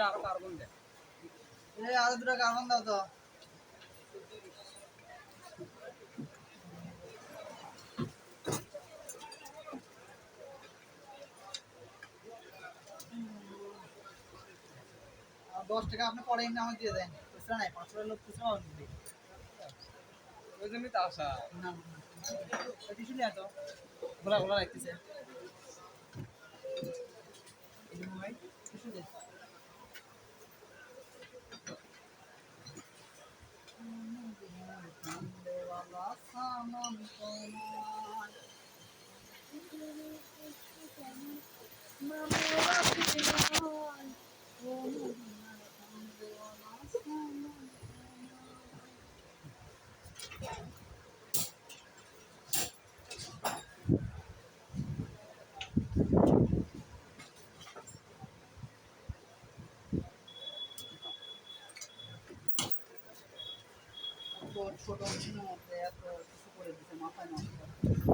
দুটো আরও কার্বন দেয় এই আরও দুটো কার্বন দাও তো। আর দশ টাকা আপনি পরে এমনি আমাকে দিয়ে দেন। খুচরা নাই পাঁচশো টাকা লোক খুচরা না। ওই জন্যই তো আসা। না কিছু নেই তো গোলা গোলা রাখতেছে। ভাই কিছু দে ছোট ছোট কিছু করে দিছে মাথায় নষ্ট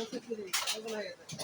আহ, আহ, এটা হচ্ছে চুরি, এগুলো হয়ে গেছে।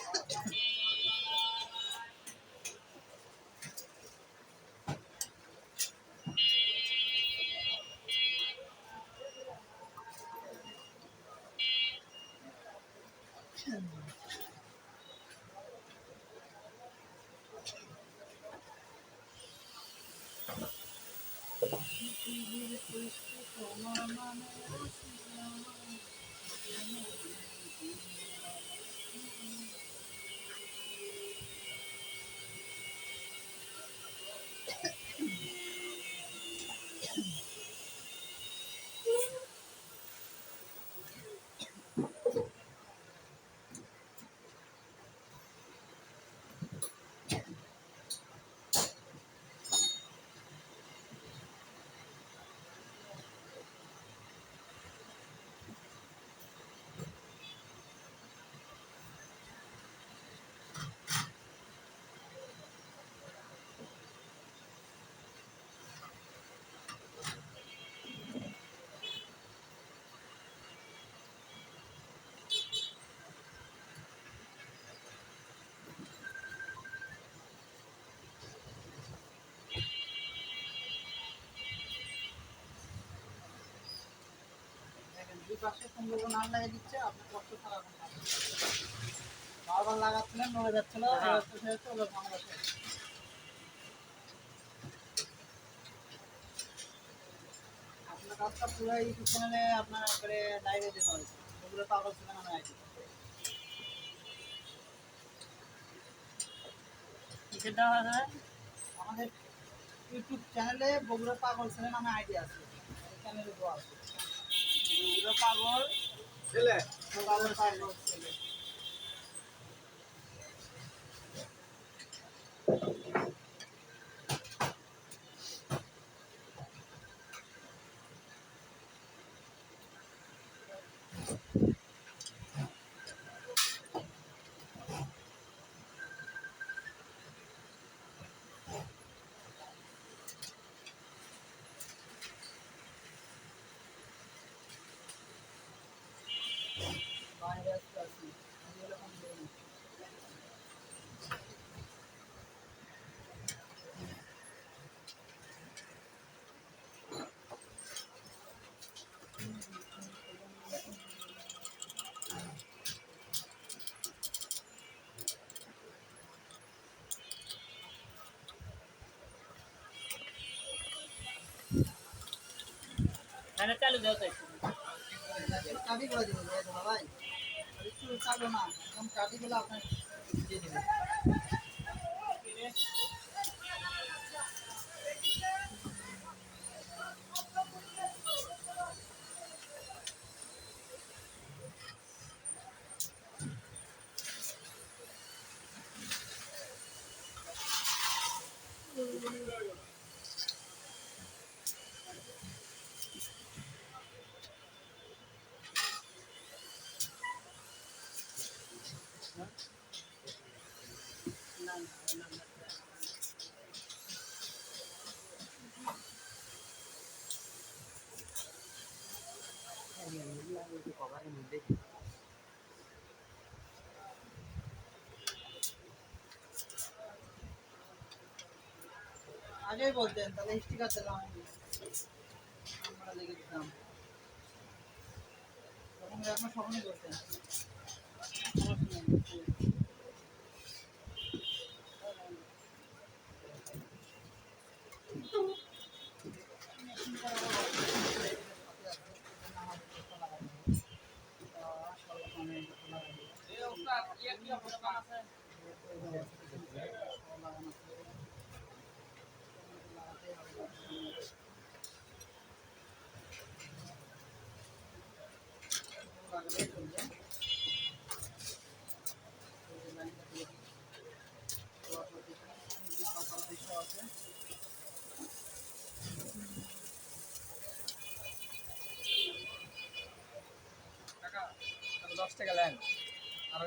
বারবার আপনার পুরো ইউটিউব চ্যানেলে আপনার হবে ওগুলো পাগল ছিল না আইডি কিসের দাম আছে। আমাদের ইউটিউব চ্যানেলে বগুড়া পাগল ছেলে নামে আইডি আছে চ্যানেলে আছে। পাগল। ছেলে। পাগল। চালু দেওয়া একটু। কাটি করে দিব ভাই একটু চালু না, একদম কাটি গুলো আপনার দিয়ে দেবে আগেই বলতেন তাহলে স্টিকার দিলাম। আমরা লেগে দিতাম। তখন এখন স্মরণই করতেন এই ওস্তাদ ইয়া কি অবস্থা আছে টাকা তাহলে দশ টাকা নেন আর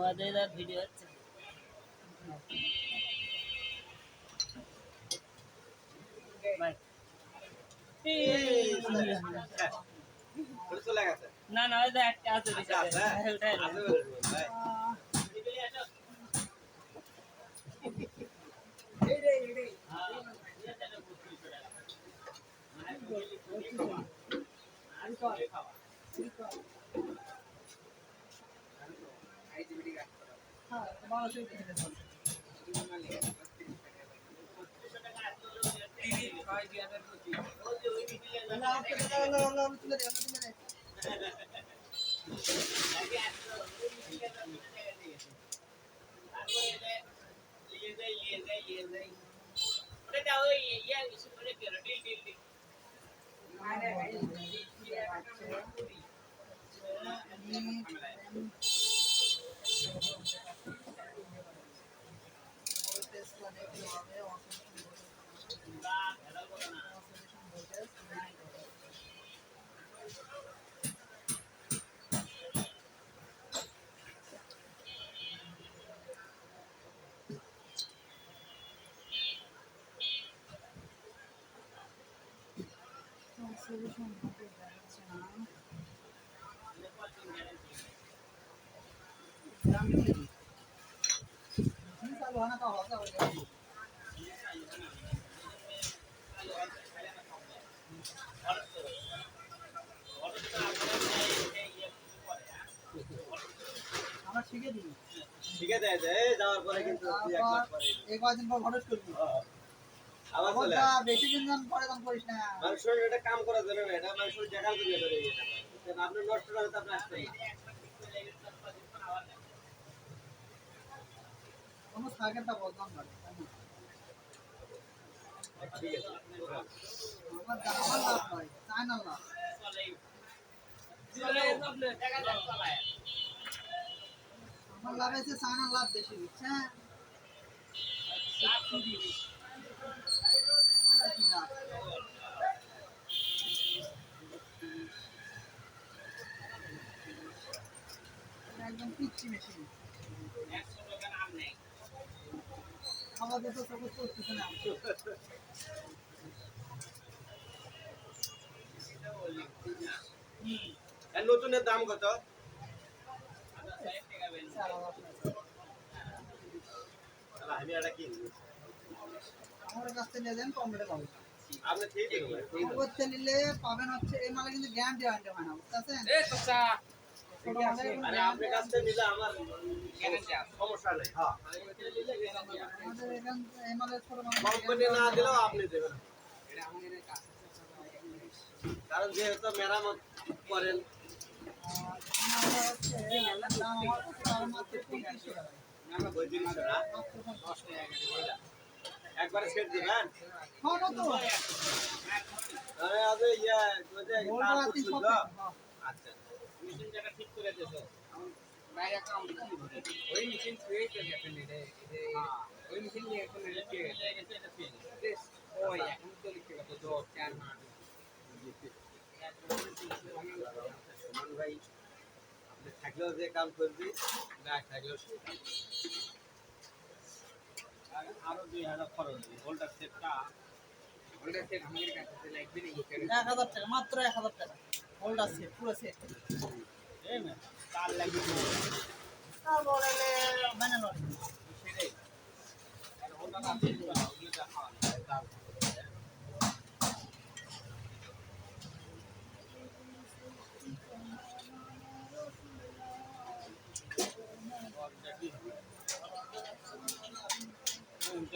আর ভিডিও হচ্ছে। না না ওই একটা আছে আচ্ছা, আছে? ওটাই না। আছে 没有，没有。ঠিক আছে এই যাওয়ার পরে কিন্তু তুই এক মাস পরে এই কয়দিন পর ঘটস করবি। আবার চলে বেশি দিন জন পরে তখন করিস না। মানুষের এটা কাম করার জন্য না এটা মানুষের জন্য করে এটা আপনি নষ্ট না তো আপনি আসবেন না। কোনো সার্কেটটা না ঠিক আছে। আমার আমার লাভ নয় চায় না লাভ? আমার লাভ আছে চায় না লাভ বেশি বুঝছেন আমার কি লাভ? একদম পিচ্ছি মেয়ে মেশিন আমাদের তো সবুজ করতেছে না এর নতুনের দাম কত চার হাজার টাকা। তাহলে আমি এটা কিনবো আমার কাছ থেকে নিয়ে যান কম রেটে পাবেন আপনি ঠিক দেবেন করতে নিলে পাবেন হচ্ছে এই মালে কিন্তু গ্যারান্টি ওয়ারেন্টি হয় না বুঝতেছেন ছোট মালে কোনো আরে guarantee আপনার কাছ থেকে নিলে আমার সমস্যা নেই হ্যাঁ। আমাদের এখান এই মালে ছোট মালে কোম্পানি না দিলেও আপনি দেবেন। কারণ যেহেতু মেরামত করেন। ওই। একবারে সেট দিবেন আরে আবে ইয়া ওই যে গোল্ড তার রাতি কুচুল সব তো? হ্যাঁ। আচ্ছা ওই মেশিন তো এটা ওই মেশিন নিয়ে ওই তো চার মাস সুমন ভাই আপনি থাকলেও যে কাম করবি না থাকলেও সে আরও দুই হাজার খরচ ভোল্টার সেটটা ওটা সে আমাদের কাছে লাগবে না এক হাজার টাকা মাত্র এক হাজার টাকা। আছে পুরো সেট তার লাগবে মানে সেটাই। সেট ওগুলোটা খাওয়া যায় তার এই এই সব মানে আপনি ঢালাই করে মেশিন বন্ধ করে তারপরে মেশিন চালু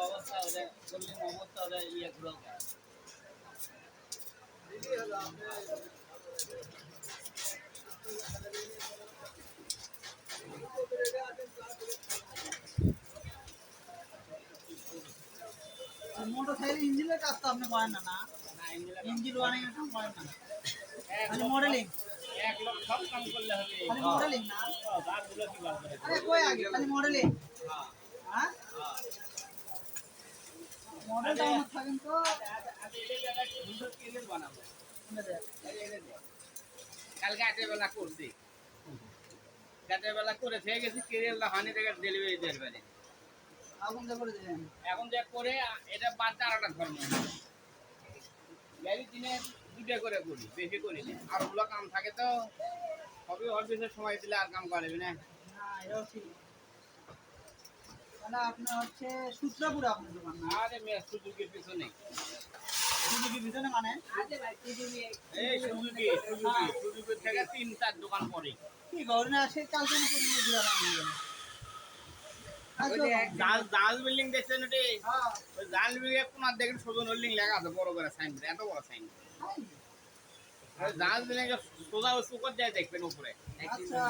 অবস্থা করলে অবস্থা ওদের ইয়ে ঘুরে যায় মোটর সাইকেল ইঞ্জিনের কাজ তো আপনি করেন না না না ইঞ্জিনের ইঞ্জিন ওয়ারিং এর কাম করেন না খালি মডেলিং এক লোক সব কাম করলে হবে খালি মডেলিং না গাছগুলো কি কাজ করে আরে কই আগে খালি মডেলিং হ্যাঁ হ্যাঁ হ্যাঁ মডেলটা আমার থাকেন তো আমি এই জায়গায় সুন্দর কেলে বানাবো কালকে আটের বেলা করছি রাতের বেলা করে থেকে গেছি কেরিয়াল হানি থেকে ডেলিভারি দিয়ে পারে আগুন দিয়ে করে দিলেন। এখন যে করে এটা বাদ আরেকটা ধর্ম। গাড়ি দিনে দুটো করে করি বেশি করি আর ওগুলো কাম থাকে তো সবই অফিসের সময় দিলে আর কাম করবি না। না এটাও ঠিক। তাহলে আপনার হচ্ছে সূত্রাপুরে আপনার দোকান আরে মেয়ে সুজুকির পিছনে। ভিতরে মানে? এই থেকে তিন চার দোকান পরে কি গৌরী না সেই কালকে করে নিয়ে দিলাম আমি আচ্ছা ওই যে এক- জাল জাল বিল্ডিং দেখছেন ওটি? ওই জাল বিল্ডিং কোনার দেখেন সুজন হোল্ডিং লেখা আছে বড় করে সাইনবোর্ড এত বড় সাইনবোর্ড জাল বিল্ডিং সোজা সুকর যায় দেখবেন উপরে। আচ্ছা।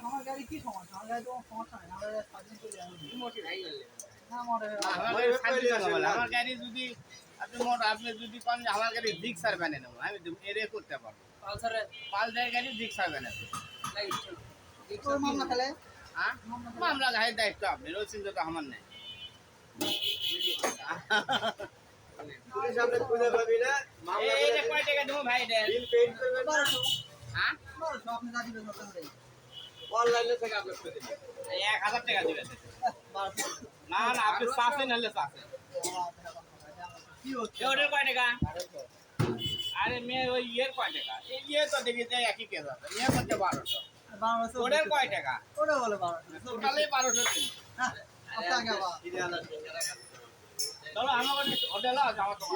আমার গাড়ি কি সমস্যা? আমার গাড়ি তো সমস্যা নেই আমার স্বাধীন চলে যাবে মোটি ভাই বললে না আমার গাড়ি শান্তি কথা বলে। আমার গাড়ি যদি আপনি মোট আপনি যদি পান আমার গাড়ি দিক বানিয়ে নেব আমি এরে করতে পারব। পালসারের গাড়ি দিক সার বানিয়ে তোর মামলা খেলে হ্যাঁ মামলা গাড়ির দায়িত্ব আপনি ওই চিন্তা তো আমার নেই পুলিশ আপনি খুঁজে পাবি না মামলা এই করে যে কয় টাকা দেবো ভাই এটা বিল পেইড করবেন না বারোশো হ্যাঁ বারোশো আপনি দাদি বেতন করে অনলাইনে থেকে আপলোড করে দিবেন এই এক হাজার টাকা দিবেন বারোশো না না আপনি চাষেন হলে চাষেন কি হচ্ছে ওটার কয় টাকা আরে মেয়ে ওই ইয়ের কয় টাকা এই ইয়ে তো দেখি যে একই কেস আছে ইয়ে করতে বারোশো বারোশো ওটার কয় টাকা? ওটা বলে বারোশো টোটালি বারোশো হ্যাঁ হাজার চলো আমার হোটেল আমার দিলে কথা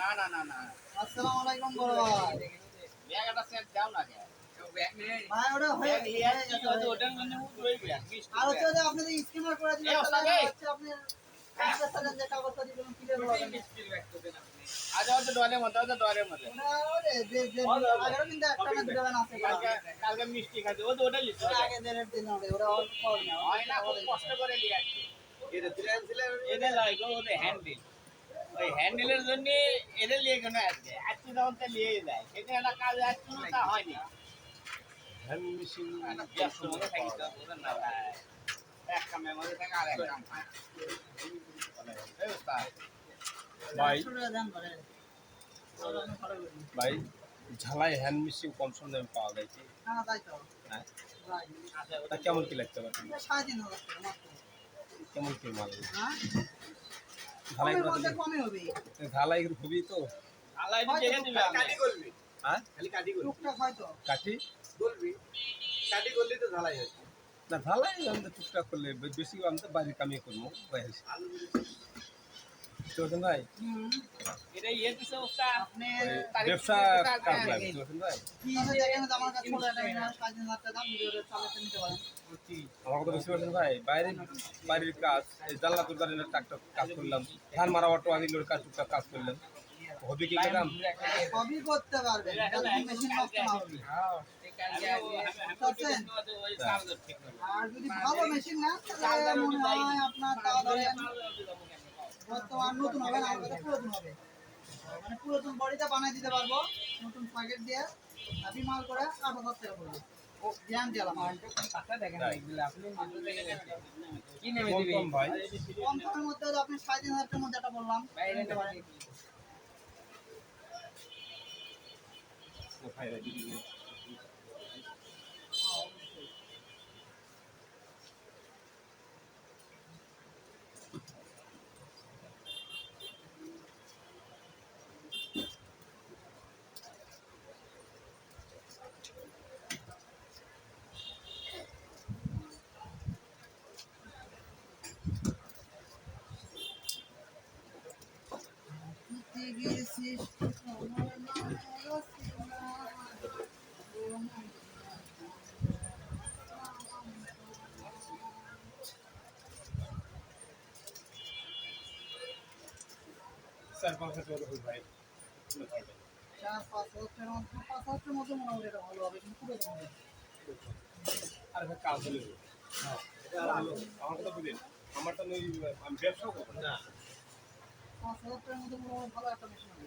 না না না না। আসসালামু আলাইকুম বড় ভাই। ব্যাগ একটা সেট দাও না কে ভাই ওটা হয়ে হয়ে গেছে, হয়ে। ওটার মানে উঠবেই ব্যাগ আর হচ্ছে যে স্কিমার করে। হচ্ছে আপনি কাগজের যে কাগজটা দিবেন ক্লিয়ার হবে। আজ একটা না দুটো বান আছে কালকে মিষ্টি খাতে ও তো ওটা না হয় না খুব কষ্ট করে নিয়ে আসছি। এদের লাগে ওদের হ্যান্ডেল ওই হ্যান্ডেলের জন্য এদের নিয়ে কেন আসবে আজকে যখন তা নিয়ে যায় সেটা একটা কাজ আসছিল তা হয়নি। হ্যান্ড মেশিন ব্যস্ত মনে থাকি না এক কামে মধ্যে থাকে আর এক কাম ভাই। ভাই ঝালাই হ্যান্ড মেশিন কম সম দামে পাওয়া যায় কি? হ্যাঁ তা। কেমন কি লাগতে পারে? কেমন কি মাল? হ্যাঁ? ঝালাই ঝালাই খুবই তো। কাটি করবি। হ্যাঁ? কাটি করলি তো ঝালাই হচ্ছে না ঝালাই আমাদের টুকটাক করলে বেশি আমি তো বাড়ির কামিয়ে করব বাইরে চলছেন ভাই? ইয়ে ব্যবসা কাজ চলছেন ভাই? আমার কথা বুঝতে পারছেন ভাই? বাইরে বাড়ির জানলা তোর ট্রাক্টর কাজ করলাম। ধান মারা অটো আদি লোড কাজ টুকটাক কাজ করলাম। হবে কি কাম? সবই করতে পারবেন মেশিন নষ্ট হবে। আর যদি ভালো মেশিন না তাহলে মনে হয় আপনার হবে মানে বডিটা বানাই দিতে পারব, নতুন প্যাকেট আপনি মধ্যে আপনি সাড়ে তিন হাজার মধ্যে একটা বললাম। নিতে পাঁচ হাজার টাকা ভাই চার পাঁচ হাজার মধ্যে পাঁচ হাজার মধ্যে মোটামুটি এটা ভালো হবে কিন্তু পুরাতন আর একটা কাজ হলে আমার কথা বুঝলেন? আমারটা ওই আমি ব্যবসা করব না। পাঁচ হাজার টাকার মধ্যে মোটামুটি ভালো একটা মেশিন হবে।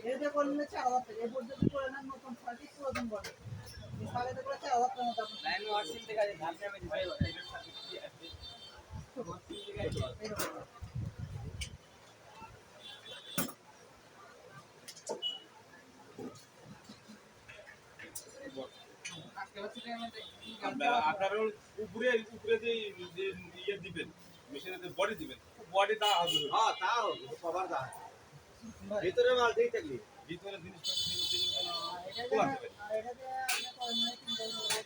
এটা এটা করলে চার হাজার টাকা বোর্ড যদি করে নেন নতুন সার্কিট পুরাতন বলে এই সার্কিটে করে আছে ধাপ। আজকে হচ্ছে যে আমাদের কি আপনারা- আপনারা ওই উপরে উপরে যে ইয়ে দিবেন মেশিনে যে বডি দিবেন বডি তা হবে হ্যাঁ তা হবে কভার দা ভিতরে মাল ঠিক থাকলি ভিতরে জিনিসপত্র দিবেন, দিবেন কেন? আর এটা খোলা যে- দিবেন। আর এটা যে আপনি করেন না, তিন টাকা করে।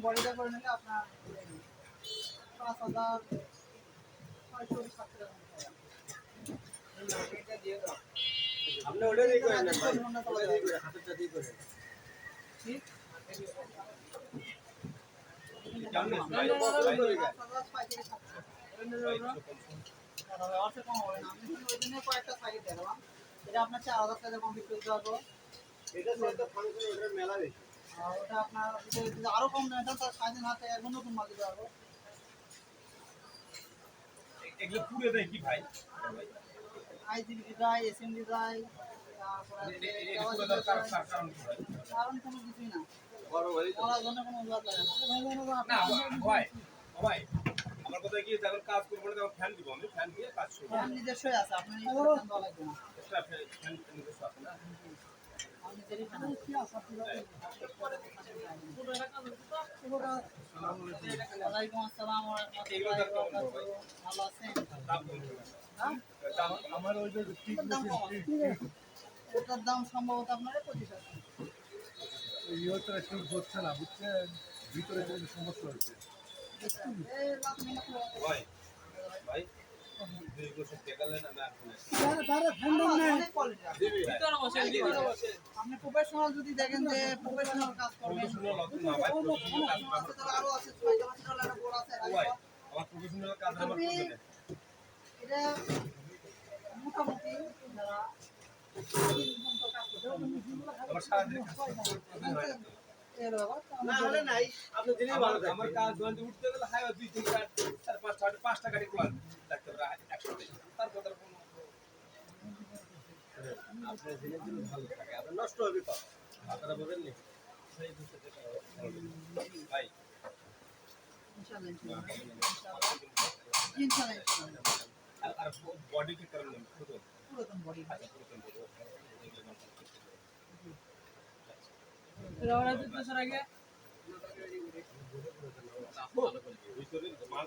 বডিটা নিলে আপনার পাঁচ হাজার ছয়শো সাতশো টাকা দিয়ে দাও আপনি ওটা দিয়ে করেন না ভাই। ওটা দিয়ে করেন হাতেরটা দিয়ে করেন আপনার চার হাজার টাকা কমপ্লিট করতে পারব এটা ফাংশন ওটার মেলা বেশি ওটা আপনার যদি কম নেন তাহলে সাড়ে তিন হাজার টাকা নতুন মাল দিতে পারব এগুলো পুড়ে দেয় কি ভাই? আইজিবি যায় এসএমডি যায় কারণ- কোনো কিছুই না। বড় বলার জন্য কোনো অজুহাত লাগে না। না ভাই ভাই আমার কথা কি যখন কাজ করব না তখন ফ্যান দিব আমি ফ্যান দিয়ে কাজ করব। ফ্যান নিজস্বই আছে ফ্যান দেওয়া লাগবে না। এক্সট্রা ফ্যান ফ্যান নিজস্ব আছে না? আসসালাম। ভালো আছেন? আমার ওই যে ওটার দাম সম্ভবত আপনার পঁচিশ হাজার ইয়েটা ঠিক হচ্ছে না বুঝছেন ভিতরে কোনো সমস্যা হচ্ছে। ভাই ভাই। আপনি প্রফেশনাল যদি দেখেন যে প্রফেশনাল কাজ করবেন আরও আছে আমার প্রফেশনাল কাজ আমার আপনি- করতে দেন। এটা মোটামুটি যারা আমার কাজ করতে না। এর ব্যাপার না হলে নাই আপনি দিনই ভালো আমার আমার থাকবেন কাজ দোকানে উঠতে গেলে হাই দুই তিন চার চার পাঁচ পাঁচটা গাড়ি কোয়াল ডাক্তার একসাথে তারপর তার কোনো আপনার দিনের দিন ভালো থাকে আপনার নষ্ট হবে কম আপনারা বোঝেন নি ভাই ইনশাআল্লাহ ইনশাআল্লাহ ইনশাআল্লাহ ইনশাআল্লাহ আর আর বডি কি করেন না শুধু পুরাতন বডি আচ্ছা পুরো বডি ভিতরে মাল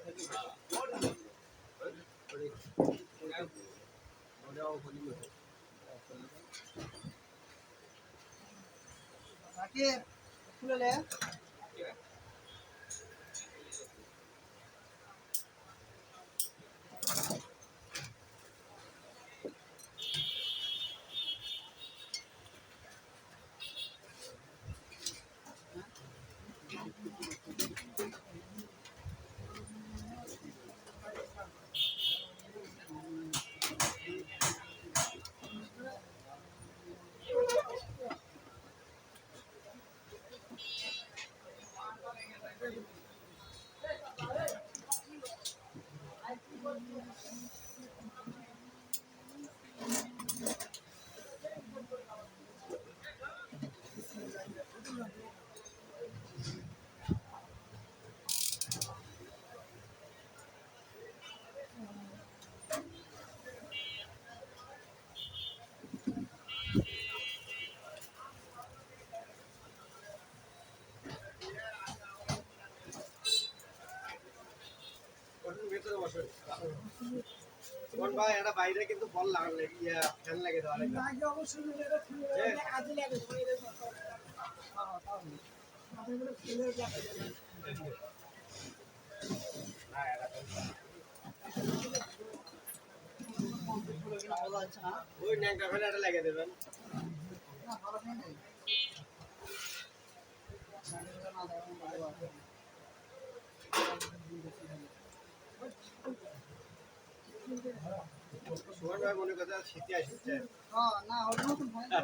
থাকে ভেতরে বসে কোন ভাই এটা বাইরে কিন্তু বল লাগালে ইয়া ফ্যান লাগে দেওয়া লাগে ওই ন্যাংটা ফেলে এটা লাগিয়ে দেবেন সুমন ভাই মনে কথা শীতে আসছে না ওটা নতুন হয় তো